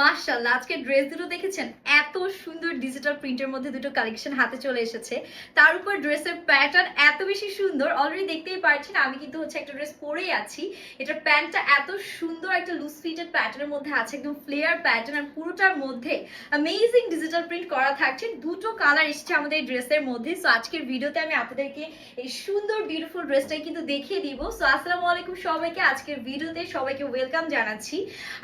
মাশাল্লাহ আজকে ড্রেস দুটো দেখেছেন? এত সুন্দর ডিজিটাল প্রিন্টের মধ্যে দুটো কালেকশন হাতে চলে এসেছে। তার উপর ড্রেসের প্যাটার্ন এত বেশি সুন্দর অলরেডি দেখতেই পারছেন, আমি কিন্তু হচ্ছে একটা ড্রেস পরেই আছি। এটার প্যান্টটা এত সুন্দর একটা লুজ ফিটেড প্যাটার্নের মধ্যে আছে, একদম ফ্লেয়ার প্যাটার্ন আর পুরোটার মধ্যে অ্যামেজিং ডিজিটাল প্রিন্ট করা থাকছে। দুটো কালার এসেছে আমাদের এই ড্রেসের মধ্যে। সো আজকের ভিডিওতে আমি আপনাদেরকে এই সুন্দর বিউটিফুল ড্রেসটাই কিন্তু দেখিয়ে দিব। সো আসসালামু আলাইকুম সবাইকে, আজকের ভিডিওতে সবাইকে ওয়েলকাম জানাচ্ছি।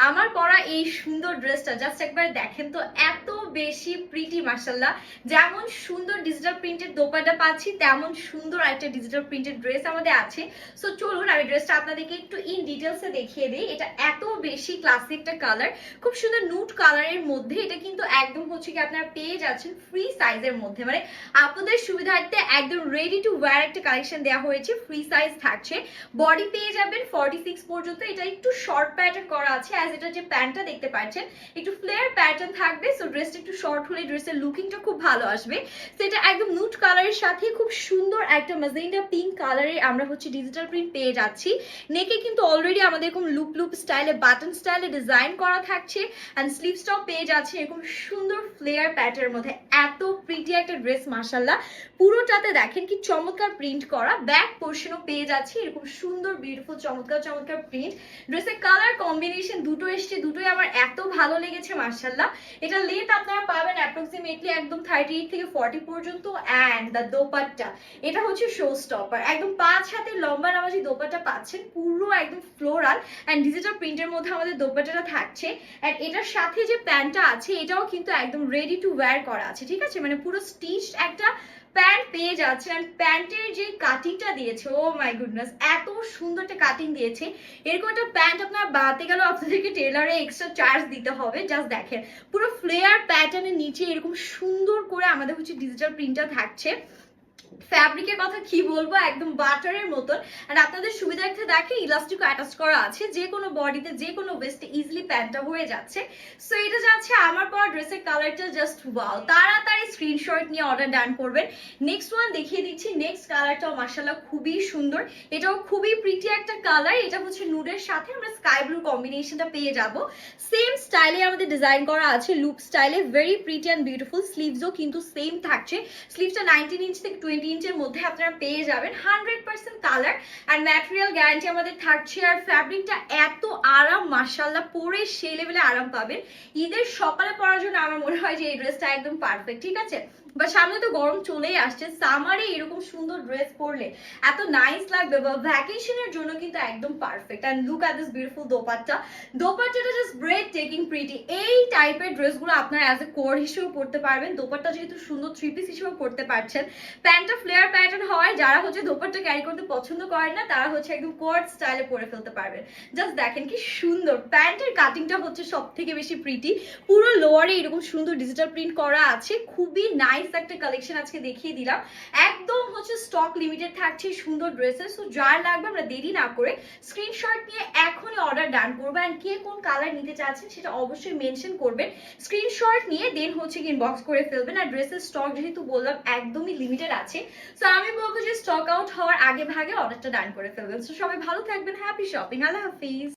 আমার পরা এই সুন্দর ড্রেসটা জাস্ট একবার দেখেন তো এত বেশি প্রিটি মার্শাল্লাহ যেমন সুন্দর ডিজিটাল প্রিন্টের দোপাটা পাচ্ছি, তেমন সুন্দর একটা ডিজিটাল প্রিন্টেড ড্রেস আমাদের আছে। সো চলুন আমি ড্রেসটা আপনাদেরকে একটু ইন ডিটেলসে দেখিয়ে দিই। এটা এত বেশি ক্লাসিক কালার খুব সুন্দর নুট কালারের মধ্যে এটা কিন্তু একদম হচ্ছে কি আপনারা পেয়ে যাচ্ছেন ফ্রি সাইজের মধ্যে। মানে আপনাদের সুবিধার্থে একদম রেডি টু ওয়্যার একটা কালেকশন দেওয়া হয়েছে ফ্রি সাইজ থাকছে। বডি পেয়ে যাবেন ফর্টি সিক্স পর্যন্ত। এটা একটু শর্ট প্যাটার্ন করা আছে অ্যাজ এটা যে প্যান্টটা দেখতে পাচ্ছেন, একটু ফ্লেয়ার প্যাটার্ন থাকবে। সো ড্রেসটা একটু শর্ট হলে ড্রেসের লুকিংটা খুব ভালো আসবে। সেটা একদম নুট কালারের সাথে খুব সুন্দর একটা ম্যাজেন্ডা পিঙ্ক কালারের আমরা হচ্ছে ডিজিটাল প্রিন্ট পেয়ে যাচ্ছি। নেকে কিন্তু অলরেডি আমাদের এরকম লুপ লুপ স্টাইলে বাটন স্টাইলে ডিজাইন করা থাকছে অ্যান্ড স্লিভসটাও পেয়ে যাচ্ছে এরকম সুন্দর ফ্লেয়ার প্যাটার্নের মধ্যে। এত প্রিটি একটা ড্রেস মাসাল্লাহ পুরোটাতে দেখেন কি চমৎকার প্রিন্ট করা। ব্যাক পোর্শনও পেয়ে যাচ্ছে এরকম সুন্দর বিউটিফুল চমৎকার চমৎকার প্রিন্ট ড্রেসের কালার কম্বিনেশন দুটো এসছে, দুটোই আমার এত ভালো লেগেছে মার্শাল্লাহ এটা লেট আপনারা পাবেন অ্যাপ্রক্সিমেটলি একদম থার্টি এইট থেকে ফর্টি পর্যন্ত অ্যান্ড দ্য দোপাট্টা। এটা হচ্ছে শো স্টপার একদম পাঁচ হাতে লম্বা নামাজি দোপাট্টা পাচ্ছেন, পুরো একদম ফ্লোরাল অ্যান্ড ডিজিটাল প্রিন্টের মধ্যে আমাদের দোপাট্টাটা থাকছে। অ্যান্ড এটার সাথে যে প্যান্টটা আছে, এটাও কিন্তু একদম রেডি টু ওয়্যার করা আছে, ঠিক আছে? মানে পুরো স্টিচ একটা প্যান্ট পেয়ে যাচ্ছে অ্যান্ড প্যান্টের যে কাটিংটা দিয়েছে ও মাই গুডনেস এত সুন্দর একটা কাটিং দিয়েছে। এরকম একটা প্যান্ট আপনার বাতে গেল আপনাদেরকে টেলারে এক্সট্রা চার্জ দিতে হবে জাস্ট দেখেন। পুরো ফ্লেয়ার প্যাটার্নের নিচে এরকম সুন্দর করে আমাদের হচ্ছে ডিজিটাল প্রিন্টটা থাকছে। ফ্যাব্রিকের কথা কি বলব? একদম বাটারের মতন। আর আপনাদের সুবিধার্থে দেখে ইলাস্টিক অ্যাটাচ করা আছে। যে কোনো বডিতে যে কোনো ওয়েস্টে ইজিলি প্যান্টটা হয়ে যাচ্ছে। সো এটা যাচ্ছে আমার পর ড্রেসের কালারটা জাস্ট ওয়াও তাড়াতাড়ি স্ক্রিনশট নিয়ে অর্ডার ডান করবেন। নেক্সট ওয়ান দেখিয়ে দিচ্ছি। নেক্সট কালারটাও মার্শাল্লাহ খুবই সুন্দর। এটাও খুবই প্রিটি একটা কালার এটা হচ্ছে নুডের সাথে আমরা স্কাই ব্লু কম্বিনেশনটা পেয়ে যাব। সেম স্টাইলে আমাদের ডিজাইন করা আছে। লুপ স্টাইলে ভেরি প্রিটি অ্যান্ড বিউটিফুল স্লিভসও কিন্তু সেম থাকছে। স্লিভসটা নাইনটিন ইঞ্চ থেকে টোয়েন্টি ইঞ্চের মধ্যে আপনারা পেয়ে যাবেন। Hundred percent colour and material guarantee আমাদের থাকছে। আর ফ্যাব্রিকটা এত আরাম মার্শাল্লাহ পরে সেই লেভেলে আরাম পাবেন। ঈদের সকালে পরার জন্য আমার মনে হয় যে এই ড্রেসটা একদম পারফেক্ট ঠিক আছে? বা সামনে তো গরম চলেই আসছে সামারে এরকম সুন্দর ড্রেস পরলে এত নাইস লাগবে, বা ভ্যাকেশনের জন্য কিন্তু একদম perfect and look at this beautiful dupatta. দোপাট্টাটা জাস্ট ব্রেড টেকিং প্রিটি এই টাইপের ড্রেসগুলো আপনারা অ্যাজ এ কোর হিসেবে পড়তে পারবেন। দোপাট্টা যেহেতু সুন্দর থ্রি পিস হিসেবে পড়তে পারছেন। প্যান্টটা ফ্লেয়ার প্যাটার্ন হওয়ায় যারা হচ্ছে দোপাট্টা ক্যারি করতে পছন্দ করেন না, তারা হচ্ছে একদম কোয়ার্ড স্টাইলে পরে ফেলতে পারবেন। জাস্ট দেখেন কি সুন্দর। প্যান্টের কাটিংটা হচ্ছে সব থেকে বেশি প্রিটি পুরো লোয়ারে এরকম সুন্দর ডিজিটাল প্রিন্ট করা আছে, খুবই নাইস একটা কালেকশন আজকে দেখিয়ে দিলাম। একদম হচ্ছে স্টক লিমিটেড থাকছে, সুন্দর ড্রেসেস সো যার লাগবে আমরা দেরি না করে স্ক্রিনশট নিয়ে এখনই অর্ডার ডান করব। অ্যান্ড কে কোন কালার নিতে চাচ্ছেন সেটা অবশ্যই মেনশন করবেন। স্ক্রিনশট নিয়ে দেন হচ্ছে ইনবক্স করে ফেলবেন। আর ড্রেসের স্টক যেহেতু বললাম, একদমই লিমিটেড আছে। সো আমি বলব যে স্টক আউট হওয়ার আগে ভাগে অর্ডারটা ডান করে ফেলবেন। সো সবাই ভালো থাকবেন হ্যাপি শপিং আল্লাহ হাফিজ।